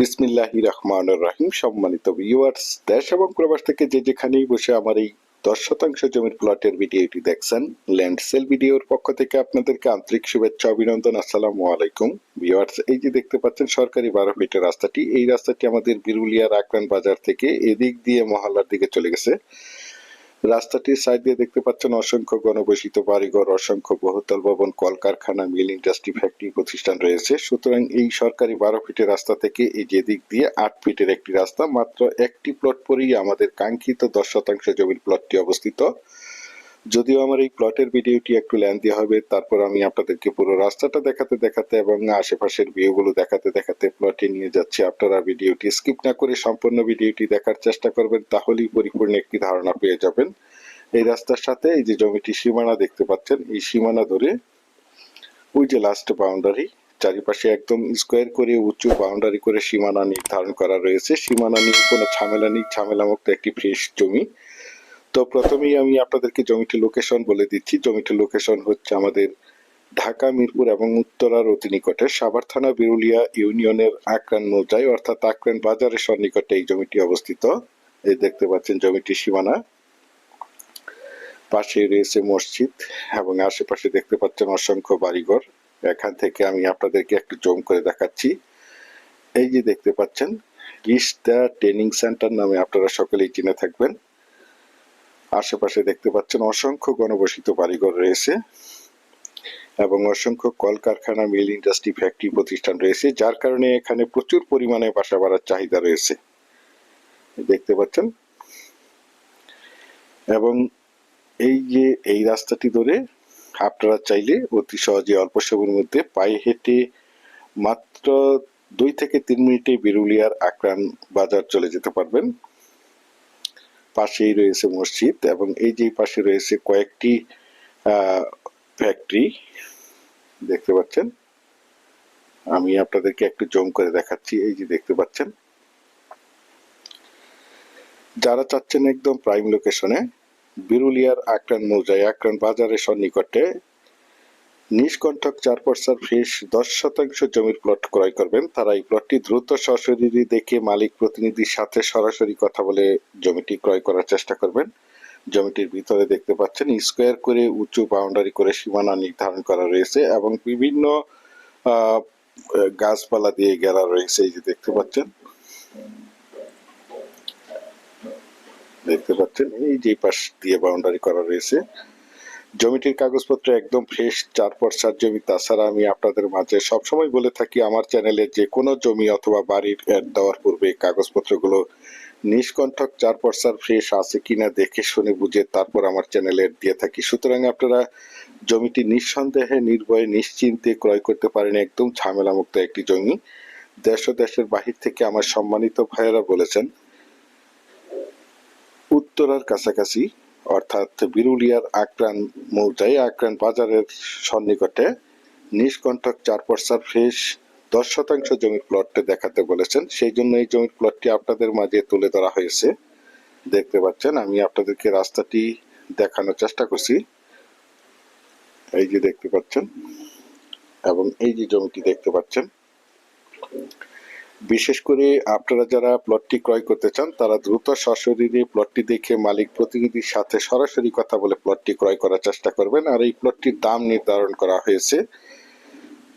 বিসমিল্লাহি রহমান রাহিম। সম্মানিত ভিউয়ার্স দেশ এবং প্রবাস থেকে যে যেখানেই বসে আমার এই দশ শতাংশ জমির প্লটের ভিডিওটি দেখছেন ল্যান্ড সেল ভিডিওর পক্ষ থেকে আপনাদেরকে আন্তরিক শুভেচ্ছা, অভিনন্দন, আসসালামু আলাইকুম। ভিউয়ার্স এই যে দেখতে পাচ্ছেন, সরকারি বারো ফিটের রাস্তাটি। এই রাস্তাটি আমাদের বিরুলিয়ার আকরান বাজার থেকে, এদিক দিয়ে মহল্লার দিকে চলে গেছে। রাস্তাটির সাইড দিয়ে দেখতে পাচ্ছেন অসংখ্য গণবসিত বাড়িঘর, অসংখ্য বহুতল ভবন, কলকারখানা, মিল ইন্ডাস্ট্রি ফ্যাক্টরি প্রতিষ্ঠান রয়েছে। সুতরাং এই সরকারি বারো ফিটের রাস্তা থেকে এই যে দিক দিয়ে আট ফিটের একটি রাস্তা, মাত্র একটি প্লট পরেই আমাদের কাঙ্ক্ষিত দশ শতাংশ জমির প্লটটি অবস্থিত। যদিও আমার এই প্লটের ভিডিওটি একটু লেন্দি হবে, তারপর আমি আপনাদেরকে পুরো রাস্তাটা দেখাতে দেখাতে এবং আশেপাশের ভিউগুলো দেখাতে দেখাতে প্লটে নিয়ে যাচ্ছি। আপনারা ভিডিওটি স্কিপ না করে সম্পূর্ণ ভিডিওটি দেখার চেষ্টা করবেন, তাহলেই পরিপূর্ণ একটি ধারণা পেয়ে যাবেন। এই রাস্তার সাথে এই যে জমিটি সীমানা দেখতে পাচ্ছেন, এই সীমানা ধরে ওই যে লাস্ট বাউন্ডারি চারিপাশে একদম স্কোয়ার করে উঁচু বাউন্ডারি করে সীমানা নির্ধারণ করা রয়েছে। সীমানা নিয়ে কোনো ঝামেলা নেই ঝামেলা মুক্ত একটি ফ্রেশ জমি। তো প্রথমেই আমি আপনাদেরকে জমিটির লোকেশন বলে দিচ্ছি। জমিটির লোকেশন হচ্ছে আমাদের ঢাকা, মিরপুর এবং উত্তরার অতি নিকটে সাভার থানা, বিরুলিয়া ইউনিয়নের আকরান মৌজায় অর্থাৎ আকরান বাজারের সন্নিকটে এই জমিটি অবস্থিত। এই দেখতে পাচ্ছেন জমিটির সীমানা। পাশে রয়েছে মসজিদ এবং আশেপাশে দেখতে পাচ্ছেন অসংখ্য বাড়িঘর। এখান থেকে আমি আপনাদেরকে একটু জম করে দেখাচ্ছি। এই যে দেখতে পাচ্ছেন রিস্তা ট্রেনিং সেন্টার নামে আপনারা সকলেই চিনে থাকবেন। আশেপাশে দেখতে পাচ্ছেন অসংখ্য গণবসিত বাড়িঘর রয়েছে এবং অসংখ্য কলকারখানা, মিল ইন্ডাস্ট্রি, ফ্যাক্টরি প্রতিষ্ঠান রয়েছে, যার কারণে এখানে প্রচুর পরিমাণে বাসা বাড়ার চাহিদা রয়েছে। দেখতে পাচ্ছেন? এবং এই যে, এই রাস্তাটি ধরে আপনারা চাইলে অতি সহজে অল্প সময়ের মধ্যে পায়ে হেঁটে মাত্র দুই থেকে তিন মিনিটে বিরুলিয়ার আকরান বাজার চলে যেতে পারবেন। পাশেই রয়েছে মসজিদ এবং এই যে পাশে রয়েছে কয়েকটি ফ্যাক্টরি দেখতে পাচ্ছেন? আমি আপনাদেরকে একটু জম করে দেখাচ্ছি, এই যে দেখতে পাচ্ছেন? যারা চাচ্ছেন একদম প্রাইম লোকেশনে বিরুলিয়ার আকরান মৌজায়, আকরান বাজারের সন্নিকটে নিষ্কণ্ঠক চার পর্সার ফ্রেশ দশ শতাংশ জমির প্লট ক্রয় করবেন। তারা এই প্লটটি দ্রুত সশরীরে দেখে মালিক প্রতিনিধির সাথে সরাসরি কথা বলে জমিটি ক্রয় করার চেষ্টা করবেন। জমিটির ভিতরে দেখতে পাচ্ছেন, স্কোয়ার করে উঁচু বাউন্ডারি করে সীমানা নির্ধারণ করা রয়েছে এবং বিভিন্ন গাছপালা দিয়ে ঘেরা রয়েছে। এই যে দেখতে পাচ্ছেন দেখতে পাচ্ছেন, এই যে পাশ দিয়ে বাউন্ডারি করা রয়েছে। জমিটির কাগজপত্র একদম ফ্রেশ চার পর্সার জমি তাছাড়া আমি আপনাদের মাঝে সবসময় বলে থাকি, আমার চ্যানেলে যে কোনো জমি অথবা বাড়ির অ্যাড দেওয়ার পূর্বে কাগজপত্রগুলো নিষ্কণ্ঠক চার পর্সার ফ্রেশ আছে কিনা দেখে শুনে বুঝে তারপর আমার চ্যানেলে দিয়ে থাকি। সুতরাং আপনারা জমিটি নিঃসন্দেহে, নির্ভয়ে, নিশ্চিন্তে ক্রয় করতে পারেন, একদম ঝামেলামুক্ত একটি জমি। দেশ ও দেশের বাহির থেকে আমার সম্মানিত ভাইয়েরা বলেছেন, উত্তরার কাছাকাছি অর্থাৎ বিরুলিয়ার আকরান মৌজায় আকরান বাজারের সন্নিকটে নিষ্কণ্ঠক চার পর্সার ফ্রেশ দশ শতাংশ জমির প্লটটি দেখাতে বলেছেন। সেই জন্য এই জমির প্লটটি আপনাদের মাঝে তুলে ধরা হয়েছে। দেখতে পাচ্ছেন, আমি আপনাদেরকে রাস্তাটি দেখানোর চেষ্টা করছি। এই যে দেখতে পাচ্ছেন, এবং এই যে জমিটি দেখতে পাচ্ছেন বিশেষ করে আপনারা যারা প্লটটি ক্রয় করতে চান, তারা দ্রুত সশরীরে প্লটটি দেখে মালিক প্রতিনিধির সাথে সরাসরি কথা বলে প্লটটি ক্রয় করার চেষ্টা করবেন। আর এই প্লটটির দাম নির্ধারণ করা হয়েছে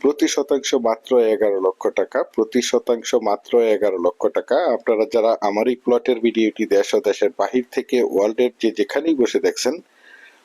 প্রতি শতাংশ মাত্র এগারো লক্ষ টাকা। প্রতি শতাংশ মাত্র এগারো লক্ষ টাকা। আপনারা যারা আমার এই প্লটের ভিডিওটি দেশ ও দেশের বাহির থেকে ওয়ার্ল্ডের যে যেখানেই বসে দেখছেন